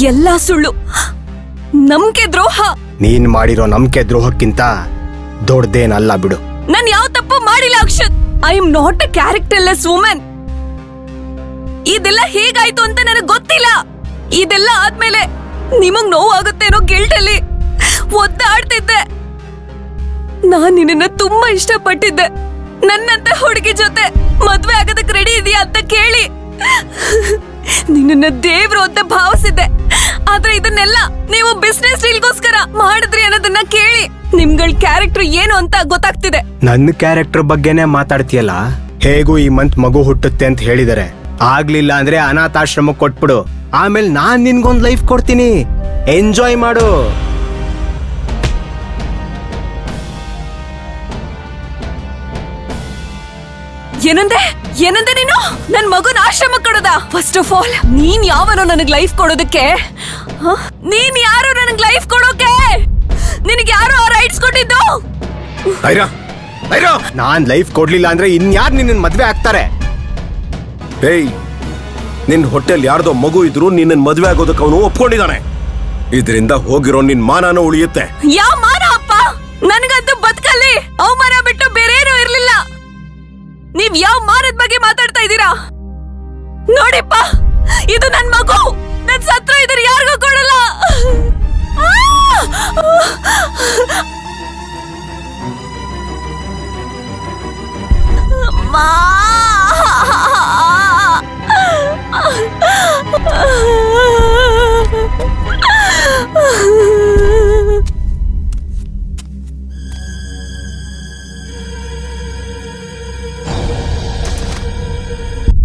ಎಲ್ಲ ಸುಳ್ಳು. ನಂಬಿಕೆ ದ್ರೋಹ. ನೀನ್ ಮಾಡಿರೋ ನಂಬಿಕೆ ದ್ರೋಹಕ್ಕಿಂತ ದೊಡ್ಡದೇನಲ್ಲ ಬಿಡು. ನಾನ್ ಯಾವ ತಪ್ಪು ಮಾಡಿಲ್ಲ Akshat. I am not a characterless women ಇದೆಲ್ಲ ಹೇಗಾಯ್ತು ಅಂತ ನನಗೆ ಗೊತ್ತಿಲ್ಲ. ಇದೆಲ್ಲ ಆದ್ಮೇಲೆ ನಿಮಗ್ ನೋವಾಗುತ್ತೇನೋ ಗಿಲ್ಟಲ್ಲಿ ಒದ್ದಾಡ್ತಿದ್ದೆ. ನಾನ್ ನಿನ್ನ ತುಂಬಾ ಇಷ್ಟಪಟ್ಟಿದ್ದೆ. ನನ್ನಂತ ಹುಡುಗಿ ಜೊತೆ ಮದ್ವೆ ಆಗೋದಕ್ಕೆ ರೆಡಿ ಇದೆಯಾ ಅಂತ ಕೇಳಿ. ನಿನ್ನ ದೇವ್ರು ಅಂತ ಭಾವಿಸಿದ್ದೆ. ಆದ್ರೆ ಇದನ್ನೆಲ್ಲ ನೀವು ಬಿಸ್ನೆಸ್ ಡೀಲ್ಗೋಸ್ಕರ ಮಾಡಿದ್ರಿ ಅನ್ನೋದನ್ನ ಕೇಳಿ ನಿಮ್ಗಳ ಕ್ಯಾರೆಕ್ಟರ್ ಏನು ಅಂತ ಗೊತ್ತಾಗ್ತಿದೆ. ನನ್ನ ಕ್ಯಾರೆಕ್ಟರ್ ಬಗ್ಗೆನೇ ಮಾತಾಡ್ತೀಯಲ್ಲ? ಹೇಗೂ ಈ ಮಂತ್ ಮಗು ಹುಟ್ಟುತ್ತೆ ಅಂತ ಹೇಳಿದಾರೆ? ಆಗ್ಲಿಲ್ಲ ಅಂದ್ರೆ ಅನಾಥಾಶ್ರಮ ಕೊಟ್ಬಿಡು. ಆಮೇಲೆ ನಾನ್ ನಿನ್ಗೊಂದ್ ಲೈಫ್ ಕೊಡ್ತೀನಿ. ಎಂಜಾಯ್ ಮಾಡು. ಏನಂದೆ? ಏನಂದೆ ನೀನು? ನನ್ ಮಗನ ಆಶ್ರಮ ಕೊಡೋದ? ಫಸ್ಟ್ ಆಫ್ ಆಲ್ ನೀನ್ ಯಾವನೋ ನನಗ್ ಲೈಫ್ ಕೊಡೋದಕ್ಕೆ? ನೀನ್ ಯಾರು ನನಗ್ ಲೈಫ್ ಕೊಡೋಕೆ? ನಿನಗೆ ಯಾರು ಆ ರೈಟ್ಸ್ ಕೊಟ್ಟಿದ್ದು? ಐರಾ ಐರಾ ನಾನ್ ಲೈಫ್ ಕೊಡ್ಲಿಲ್ಲ ಅಂದ್ರೆ ಇನ್ಯಾರ್ ನಿನ್ನ ಮದ್ವೆ ಆಗ್ತಾರೆ? ಏಯ್ ನಿನ್ ಹೋಟೆಲ್ ಯಾರ್ದೋ ಮಗು ಇದ್ರು ನಿನ್ನ ಮದ್ವೆ ಆಗೋದಕ್ಕೆ ಅವನು ಒಪ್ಕೊಂಡಿದ್ದಾನೆ. ಇದರಿಂದ ಹೋಗಿರೋ ನಿನ್ ಮಾನನೂ ಉಳಿಯುತ್ತೆ. ಯಾವ ಮಾನ ಅಪ್ಪ? ನನಗಂತೂ ಬದುಕಲ್ಲಿ ಅವಮಾನ ಬಿಟ್ಟು ಬೇರೆ ಏನೂ ಇರ್ಲಿಲ್ಲ. ನೀವ್ ಯಾವ ಮಾನದ ಮಾತಾಡ್ತಾ ಇದ್ದೀರಾ? ನೋಡಿಪ್ಪ ಇದು ನನ್ ಮಗು.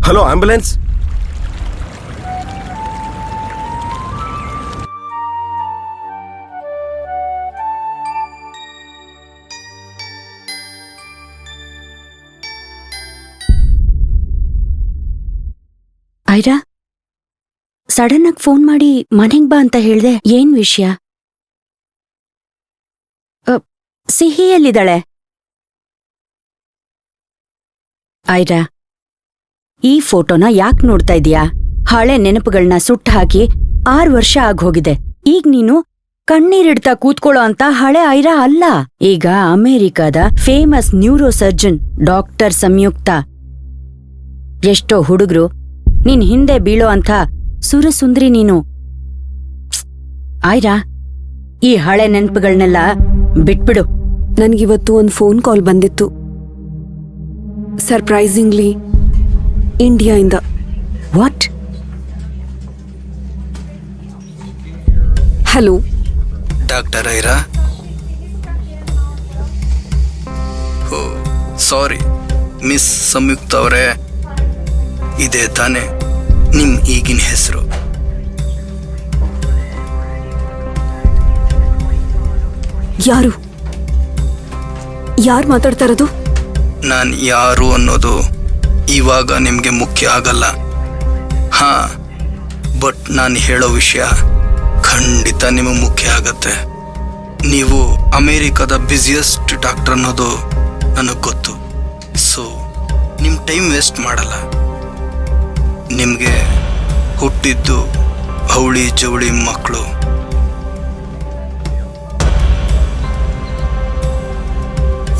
ಹಲೋ ಆಂಬ್ಯುಲೆನ್ಸ್ ಐರಾ ಸಡನ್ ಆಗಿ ಫೋನ್ ಮಾಡಿ ಮನೆಗ್ ಬಾ ಅಂತ ಹೇಳ್ದೆ ಏನ್ ವಿಷಯ? ಸಿಹಿಯಲ್ಲಿದ್ದಾಳೆ. ಸಿಹಿ ಐರಾ ಈ ಫೋಟೋನ ಯಾಕ್ ನೋಡ್ತಾ ಇದೀಯಾ? ಹಳೆ ನೆನಪುಗಳನ್ನ ಸುಟ್ಟಾಕಿ ಆರ್ ವರ್ಷ ಆಗೋಗಿದೆ ಈಗ ನೀನು ಕಣ್ಣೀರಿಡ್ತಾ ಕೂತ್ಕೊಳ್ಳೋ ಅಂತ ಹಳೆ ಐರಾ ಅಲ್ಲ. ಈಗ ಅಮೆರಿಕದ famous neuro surgeon doctor Samyukta. ಎಷ್ಟೋ ಹುಡುಗ್ರು, ನಿನ್ ಹಿಂದೆ ಬೀಳೋ ಅಂಥ ಸುರಸುಂದ್ರಿ ನೀನು. ಆಯ್ರಾ ಈ ಹಳೆ ನೆನಪುಗಳನ್ನೆಲ್ಲ ಬಿಟ್ಬಿಡು. ನನಗಿವತ್ತು ಒಂದು ಫೋನ್ ಕಾಲ್ ಬಂದಿತ್ತು. Surprisingly ಇಂಡಿಯಾಯಿಂದ. What hello doctor Aira? Oh sorry. Miss Samyukta ಅವರೇ ಇದೇ ತಾನೇ ನಿಮ್ಮ ಈಗಿನ ಹೆಸರು. ಯಾರು? ಯಾರು ಮಾತಾಡ್ತಾ ಇರೋದು? ನಾನು ಯಾರು ಅನ್ನೋದು ಇವಾಗ ನಿಮಗೆ ಮುಖ್ಯ ಆಗಲ್ಲ. ಹಾ, ಬಟ್ ನಾನು ಹೇಳೋ ವಿಷಯ ಖಂಡಿತ ನಿಮಗೆ ಮುಖ್ಯ ಆಗತ್ತೆ. ನೀವು ಅಮೇರಿಕಾದ ಬ್ಯುಸಿಯೆಸ್ಟ್ ಡಾಕ್ಟರ್ ಅನ್ನೋದು ನನಗೆ ಗೊತ್ತು. ಸೊ ನಿಮ್ಮ ಟೈಮ್ ವೇಸ್ಟ್ ಮಾಡಲ್ಲ. ನಿಮಗೆ ಹುಟ್ಟಿದ್ದು ಅವಳಿ ಜವಳಿ ಮಕ್ಕಳು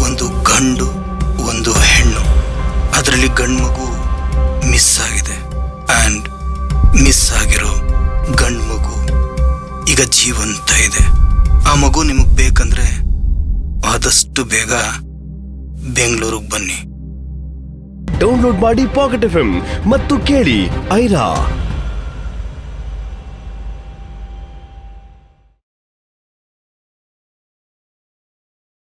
ಒಂದು ಗಂಡು ಅದರಲ್ಲಿ ಗಂಡ್ ಮಗು ಮಿಸ್ ಆಗಿದೆ. ಆ್ಯಂಡ್ ಮಿಸ್ ಆಗಿರೋ ಗಂಡ್ ಮಗು ಈಗ ಜೀವಂತ ಇದೆ. ಆ ಮಗು ನಿಮಗೆ ಬೇಕಂದ್ರೆ ಆದಷ್ಟು ಬೇಗ ಬೆಂಗಳೂರಿಗೆ ಬನ್ನಿ. ಡೌನ್ಲೋಡ್ ಮಾಡಿ ಪಾಕೆಟ್ ಎಫ್ ಮತ್ತು ಕೇಳಿ ಐರಾ.